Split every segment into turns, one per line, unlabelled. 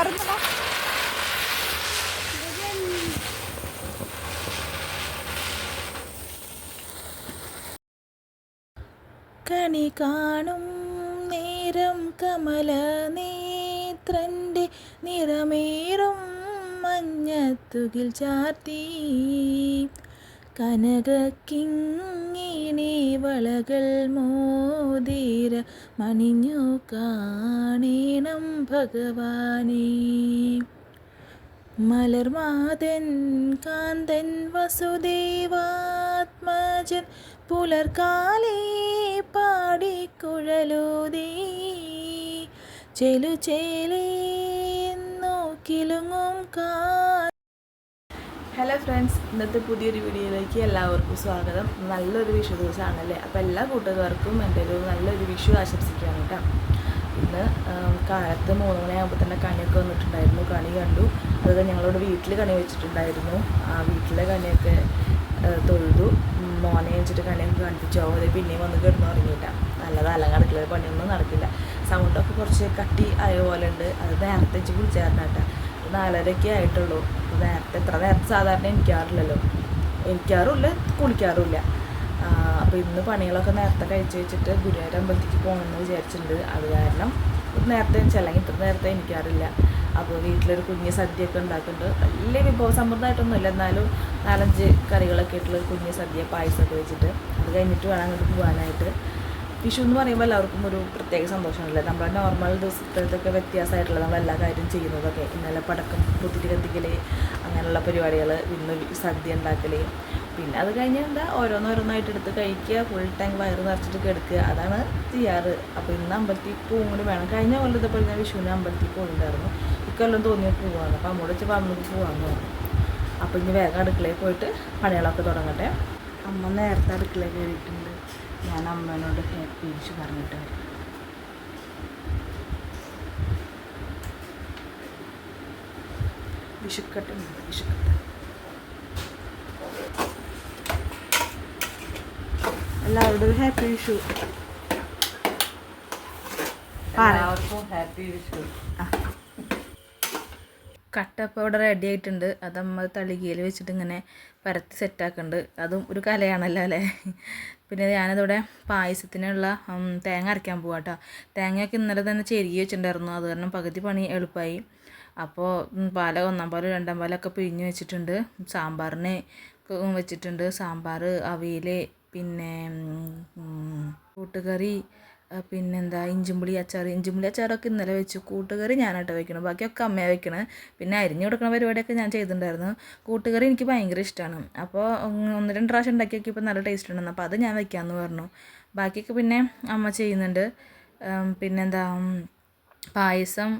മറന്നോ കണി കാണും നേരം കമല നേത്രന്റെ നിറമേറും മഞ്ഞത്തുകിൽ ചാർത്തി. കനകക്കിങ്ങിണി വളകൾ മോതിര മണിഞ്ഞു കാണേണം ഭഗവാനേ. മലർമാതൻ കാന്തൻ വസുദേവാത്മജൻ പുലർക്കാലേ പാടിക്കുഴലൂതീ ചെലു ചേലേ നോക്കിലുങ്ങും കാ ഹലോ ഫ്രണ്ട്സ് ഇന്നത്തെ പുതിയൊരു വീഡിയോയിലേക്ക് എല്ലാവർക്കും സ്വാഗതം. നല്ലൊരു വിഷു ദിവസമാണല്ലേ? അപ്പോൾ എല്ലാ കൂട്ടുകാർക്കും എന്റെ ഒരു നല്ലൊരു വിഷു ആശംസിക്കുകയാണ് കേട്ടോ. ഇന്ന് കാലത്ത് മൂന്ന് മണിയാകുമ്പോൾ തന്നെ കണിയൊക്കെ വന്നിട്ടുണ്ടായിരുന്നു. കണി കണ്ടു. അതൊക്കെ ഞങ്ങളോട് വീട്ടിൽ കണി വെച്ചിട്ടുണ്ടായിരുന്നു. ആ വീട്ടിലെ കണിയൊക്കെ തൊഴുതു. മോനെ വെച്ചിട്ട് കണിയൊക്കെ കണ്ടിച്ചു. അവരെ പിന്നെയും വന്ന് കിടന്നു തുടങ്ങിയിട്ട നല്ലത് അല്ല അടുക്കളയിൽ പണിയൊന്നും നടക്കില്ല. സൗണ്ടൊക്കെ കുറച്ച് കട്ടി ആയ പോലെ ഉണ്ട്. അത് നേരത്തെ വെച്ച് കുളിച്ചായിരുന്നു കേട്ടോ. നാലരയൊക്കെ ആയിട്ടുള്ളൂ. നേരത്തെ എത്ര നേരത്തെ സാധാരണ എനിക്കാറില്ലല്ലോ. എനിക്കാറുമില്ല കുളിക്കാറുമില്ല. അപ്പോൾ ഇന്ന് പണികളൊക്കെ നേരത്തെ കഴിച്ച് വെച്ചിട്ട് ഗുരുവായൂർ അമ്പലത്തേക്ക് പോകണമെന്ന് വിചാരിച്ചിട്ടുണ്ട്. അത് കാരണം നേരത്തെ അല്ലെങ്കിൽ ഇത്ര നേരത്തെ എനിക്കാറില്ല. അപ്പോൾ വീട്ടിലൊരു കുഞ്ഞ് സദ്യയൊക്കെ ഉണ്ടാക്കുന്നുണ്ട്. വലിയ വിഭവ സമൃദ്ധമായിട്ടൊന്നുമില്ല. എന്നാലും നാലഞ്ച് കറികളൊക്കെ ആയിട്ടുള്ള ഒരു കുഞ്ഞ് സദ്യ പായസമൊക്കെ വെച്ചിട്ട് അത് കഴിഞ്ഞിട്ട് വേണം അങ്ങോട്ട് പോകാനായിട്ട്. വിഷു എന്ന് പറയുമ്പോൾ എല്ലാവർക്കും ഒരു പ്രത്യേക സന്തോഷമാണല്ലേ? നമ്മൾ നോർമൽ ദിവസത്തേക്ക് വ്യത്യാസമായിട്ടുള്ള നമ്മൾ എല്ലാ കാര്യം ചെയ്യുന്നതൊക്കെ ഇന്നലെ പടക്കം കുത്തിട്ട് കത്തിക്കൽ അങ്ങനെയുള്ള പരിപാടികൾ ഇന്ന് സദ്യ ഉണ്ടാക്കൽ പിന്നെ അത് കഴിഞ്ഞ് എന്താ ഓരോന്നോരോന്നായിട്ട് എടുത്ത് കഴിക്കുക ഫുൾ ടൈം വയറ് നിറച്ചിട്ട് കിടക്കുക. അതാണ് ചെയ്യാറ്. അപ്പോൾ ഇന്ന് അമ്പലത്തിൽ പൂവും വേണം. കഴിഞ്ഞ കൊല്ലം ഇതേപോലെ ഞാൻ വിഷുവിന് അമ്പലത്തിൽ പോയിട്ടുണ്ടായിരുന്നു. ഇക്കൊല്ലം തോന്നിയ പോവാണ്. അപ്പോൾ അമ്മോട് വെച്ചപ്പോൾ അമ്മയ്ക്ക് പോവാന്ന് പറഞ്ഞു. അപ്പോൾ ഇനി വേഗം അടുക്കളയിൽ പോയിട്ട് പണികളൊക്കെ തുടങ്ങട്ടെ. അമ്മ നേരത്തെ അടുക്കളയിൽ കയറിയിട്ടുണ്ട്. ഞാൻ അമ്മേനോട് വിഷു പറഞ്ഞിട്ട് വരാം വിഷുക്കട്ട് ഉണ്ട് വിഷുക്കട്ട് എല്ലാവരോടും ഹാപ്പി വിഷു
എല്ലാവർക്കും ഹാപ്പി വിഷു
കട്ടപ്പോൾ പൗഡർ റെഡി ആയിട്ടുണ്ട്. അത് നമ്മൾ തളികയിൽ വെച്ചിട്ട് ഇങ്ങനെ പരത്തി സെറ്റാക്കുന്നുണ്ട് അതും ഒരു കലയാണല്ലോ അല്ലേ? പിന്നെ ഞാനതിവിടെ പായസത്തിനുള്ള തേങ്ങ അരയ്ക്കാൻ പോവാം കേട്ടോ തേങ്ങയൊക്കെ ഇന്നലെ തന്നെ ചെരുകി വെച്ചിട്ടുണ്ടായിരുന്നു അത് കാരണം പകുതി പണി എളുപ്പമായി അപ്പോൾ പാല ഒന്നാം പാൽ രണ്ടാം പാലൊക്കെ പിഴിഞ്ഞ് വെച്ചിട്ടുണ്ട്. സാമ്പാറിന് വെച്ചിട്ടുണ്ട്. സാമ്പാർ അവിയൽ പിന്നെ കൂട്ടുകറി പിന്നെന്താ ഇഞ്ചിമ്പുളി അച്ചാർ ഇഞ്ചിമ്പുളി അച്ചാറൊക്കെ ഇന്നലെ വെച്ചു. കൂട്ടുകറി ഞാനായിട്ട് വെക്കണം ബാക്കിയൊക്കെ അമ്മയാണ് വെക്കണത്. പിന്നെ അരിഞ്ഞു കൊടുക്കുന്ന പരിപാടിയൊക്കെ ഞാൻ ചെയ്തിട്ടുണ്ടായിരുന്നു. കൂട്ടുകറി എനിക്ക് ഭയങ്കര ഇഷ്ടമാണ് അപ്പോൾ ഒന്ന് രണ്ട് പ്രാവശ്യം ഉണ്ടാക്കി നോക്കിയപ്പോൾ നല്ല ടേസ്റ്റ് ഉണ്ടെന്ന് അപ്പോൾ അത് ഞാൻ വെക്കാമെന്ന് പറഞ്ഞു. ബാക്കിയൊക്കെ പിന്നെ അമ്മ ചെയ്യുന്നുണ്ട്. പിന്നെന്താ പായസം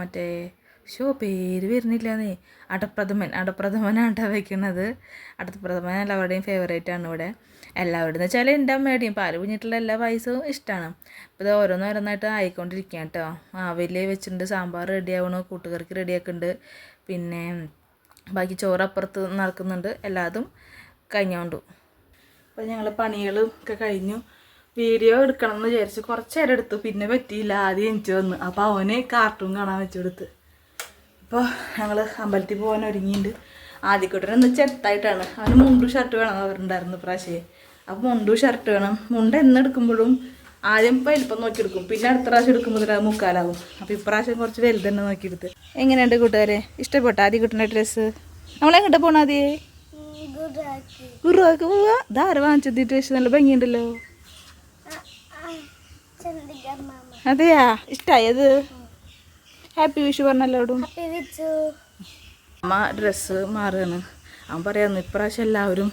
മറ്റേ ഷോ പേര് വരുന്നില്ലെന്നേ. അടപ്രഥമൻ അടപ്രഥമനാണ് കേട്ടോ വെക്കുന്നത് അടപ്രഥമൻ എല്ലാവരുടെയും ഫേവറേറ്റ് ആണ് ഇവിടെ. എല്ലാവരുടെയും വെച്ചാൽ എന്റെ അമ്മയുടെയും. പാൽ കുഞ്ഞിട്ടുള്ള എല്ലാ പായസവും ഇഷ്ടമാണ് അപ്പോൾ ഇത് ഓരോന്നോരോന്നായിട്ട് ആയിക്കൊണ്ടിരിക്കുകയാണ് കേട്ടോ ആവിൽ വെച്ചിട്ടുണ്ട് സാമ്പാർ റെഡി ആവണു കൂട്ടുകറിക്ക് റെഡി ആക്കുന്നുണ്ട് പിന്നെ ബാക്കി ചോറ് അപ്പുറത്ത് നടക്കുന്നുണ്ട്. എല്ലാതും കഴിഞ്ഞോണ്ടു. അപ്പോൾ ഞങ്ങൾ പണികളും ഒക്കെ കഴിഞ്ഞു. വീഡിയോ എടുക്കണം എന്ന് വിചാരിച്ച് കുറച്ച് നേരം എടുത്തു. പിന്നെ പറ്റിയില്ല. ആദ്യം എനിക്ക് വന്നു. അപ്പോൾ അവന് കാർട്ടൂൺ കാണാൻ വെച്ചു കൊടുത്ത്. അപ്പോൾ ഞങ്ങൾ അമ്പലത്തിൽ പോകാൻ ഒരുങ്ങിയിട്ടുണ്ട് ആദ്യക്കൂട്ടൻ ഒന്ന് ചെത്തായിട്ടാണ് അവന് മുണ്ടു ഷർട്ട് വേണം അവരുണ്ടായിരുന്നു പ്രാവശ്യം അപ്പോൾ മുണ്ടു ഷർട്ട് വേണം. മുണ്ട് എന്നെടുക്കുമ്പോഴും ആദ്യം വലിപ്പം നോക്കിയെടുക്കും. പിന്നെ അടുത്ത പ്രാവശ്യം എടുക്കുമ്പോൾ അത് മുക്കാലാവും. അപ്പോൾ ഇപ്രാവശ്യം കുറച്ച് വലുതന്നെ നോക്കിയെടുത്ത്. എങ്ങനെയുണ്ട് കൂട്ടുകാരെ? ഇഷ്ടപ്പെട്ട ആദ്യം കിട്ടുന്ന ഡ്രസ്സ് നമ്മളെങ്ങോട്ട് പോകണം ആദ്യേ? ഗുരുവാക്ക് പോവാ. ധാര വാങ്ങിച്ചത് ഡ്രസ്സ് നല്ല ഭംഗിയുണ്ടല്ലോ. അതെയാ? ഇഷ്ടായത് ഹാപ്പി വിഷു പറഞ്ഞല്ലോടും. അമ്മ ഡ്രസ്സ് മാറുകയാണ് അവൻ പറയാന്ന് ഇപ്രാവശ്യം എല്ലാവരും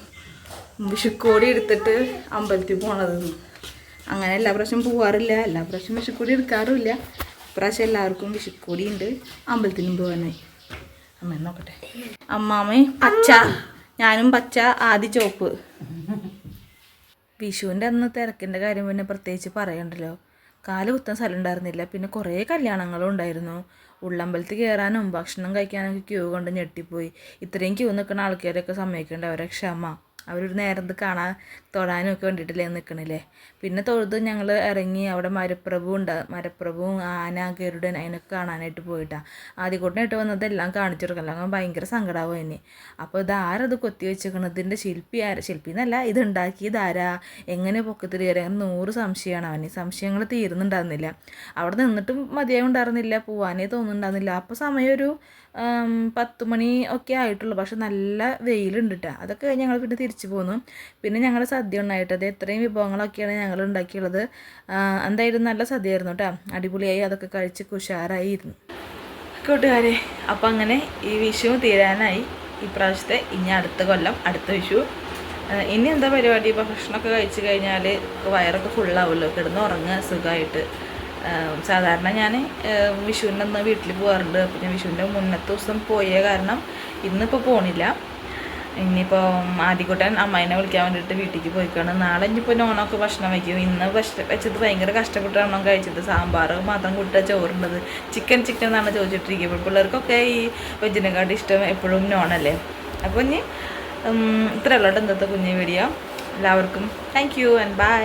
വിഷുക്കോടി എടുത്തിട്ട് അമ്പലത്തിൽ പോണത് അങ്ങനെ എല്ലാ പ്രാവശ്യം പോവാറില്ല. എല്ലാ പ്രാവശ്യം വിഷുക്കോടി എടുക്കാറുമില്ല. ഇപ്രാവശ്യം എല്ലാവർക്കും വിഷുക്കോടി ഉണ്ട്. അമ്പലത്തിലും പോകാനായി. അമ്മ നോക്കട്ടെ. അമ്മാമ്മ പച്ച. ഞാനും പച്ച ആദ്യ ചോപ്പ് വിഷുവിന്റെ അന്ന് തിരക്കിന്റെ കാര്യം പിന്നെ പ്രത്യേകിച്ച് പറയണ്ടല്ലോ. കാൽ കുത്താൻ സ്ഥലം ഉണ്ടായിരുന്നില്ല. പിന്നെ കുറേ കല്യാണങ്ങളും ഉണ്ടായിരുന്നു. ഉള്ളമ്പലത്തിൽ കയറാനും ഭക്ഷണം കഴിക്കാനൊക്കെ ക്യൂ കൊണ്ട് ഞെട്ടിപ്പോയി. ഇത്രയും ക്യൂ നിൽക്കുന്ന ആൾക്കാരൊക്കെ സമ്മതിക്കേണ്ട അവരെ ക്ഷമ. അവരൊരു നേരം ഇത് കാണാൻ തൊഴാനും ഒക്കെ വേണ്ടിയിട്ടല്ലേ നിൽക്കണില്ലേ പിന്നെ തൊഴുത് ഞങ്ങൾ ഇറങ്ങി അവിടെ മരപ്രഭു ഉണ്ട്. മരപ്രഭുവും ആന ഗരുഡൻ അതിനൊക്കെ കാണാനായിട്ട് പോയിട്ടാണ് ആദ്യക്കൂട്ടിനായിട്ട് വന്നത് എല്ലാം കാണിച്ചു കൊടുക്കണം അങ്ങനെ ഭയങ്കര സങ്കടമാവും അതിന് അപ്പോൾ ഇത് ആരത് കൊത്തി വെച്ചേക്കണതിന്റെ ശില്പി ആര? ശില്പി എന്നല്ല ഇത് ഉണ്ടാക്കിയത് ആരാ? എങ്ങനെ പൊക്കത്തിൽ കയറി നൂറ് സംശയമാണ് അവന്. സംശയങ്ങൾ തീരുന്നുണ്ടായിരുന്നില്ല. അവിടെ നിന്നിട്ടും മതിയായി ഉണ്ടായിരുന്നില്ല. പോവാനേ തോന്നുന്നുണ്ടായിരുന്നില്ല. അപ്പോൾ സമയം ഒരു പത്ത് മണി ഒക്കെ ആയിട്ടുള്ളൂ. പക്ഷെ നല്ല വെയിലുണ്ട് കേട്ടോ അതൊക്കെ ഞങ്ങൾ പിന്നെ തിരിച്ചു പോന്നു. പിന്നെ ഞങ്ങൾ സദ്യ ഉണ്ടായിട്ടത് ഇത്രയും വിഭവങ്ങളൊക്കെയാണ് ഞങ്ങൾ ഉണ്ടാക്കിയുള്ളത്. എന്തായാലും നല്ല സദ്യയായിരുന്നു കേട്ടോ അടിപൊളിയായി അതൊക്കെ കഴിച്ച് കുഷാറായിരുന്നു കൂട്ടുകാരെ അപ്പം അങ്ങനെ ഈ വിഷു തീരാനായി. ഈ പ്രാവശ്യത്തെ ഇനി അടുത്ത കൊല്ലം അടുത്ത വിഷു. ഇനി എന്താ പരിപാടി? ഇപ്പോൾ ഭക്ഷണമൊക്കെ കഴിച്ചു കഴിഞ്ഞാൽ വയറൊക്കെ ഫുള്ളാവുമല്ലോ കിടന്ന് ഉറങ്ങുക സുഖമായിട്ട്. സാധാരണ ഞാൻ വിഷുവിനൊന്ന് വീട്ടിൽ പോകാറുണ്ട് ഞാൻ വിഷുവിന്റെ മുന്നത്തെ ദിവസം പോയ കാരണം ഇന്നിപ്പോൾ പോണില്ല. ഇനിയിപ്പോൾ ആദ്യക്കൂട്ടൻ അമ്മേനെ വിളിക്കാൻ വേണ്ടിയിട്ട് വീട്ടിലേക്ക് പോയിക്കാണ്. നാളെ ഇനിയിപ്പോൾ നോണൊക്കെ ഭക്ഷണം വയ്ക്കും. ഇന്ന് ഭക്ഷണം വെച്ചത് ഭയങ്കര കഷ്ടപ്പെട്ടാണോ കഴിച്ചത്. സാമ്പാർ മാത്രം കൂട്ടുക ചോറുണ്ടത്. ചിക്കൻ ചിക്കൻ എന്നാണ് ചോദിച്ചിട്ടിരിക്കുന്നത് പിള്ളേർക്കൊക്കെ ഈ വെജിനെക്കാട്ടും ഇഷ്ടം എപ്പോഴും നോണല്ലേ. അപ്പോൾ ഇനി ഉം, ഇത്രയേ ഉള്ളൂ കേട്ടോ ഇന്നത്തെ കുഞ്ഞു വീഡിയോ. എല്ലാവർക്കും താങ്ക് യു ആൻഡ് ബൈ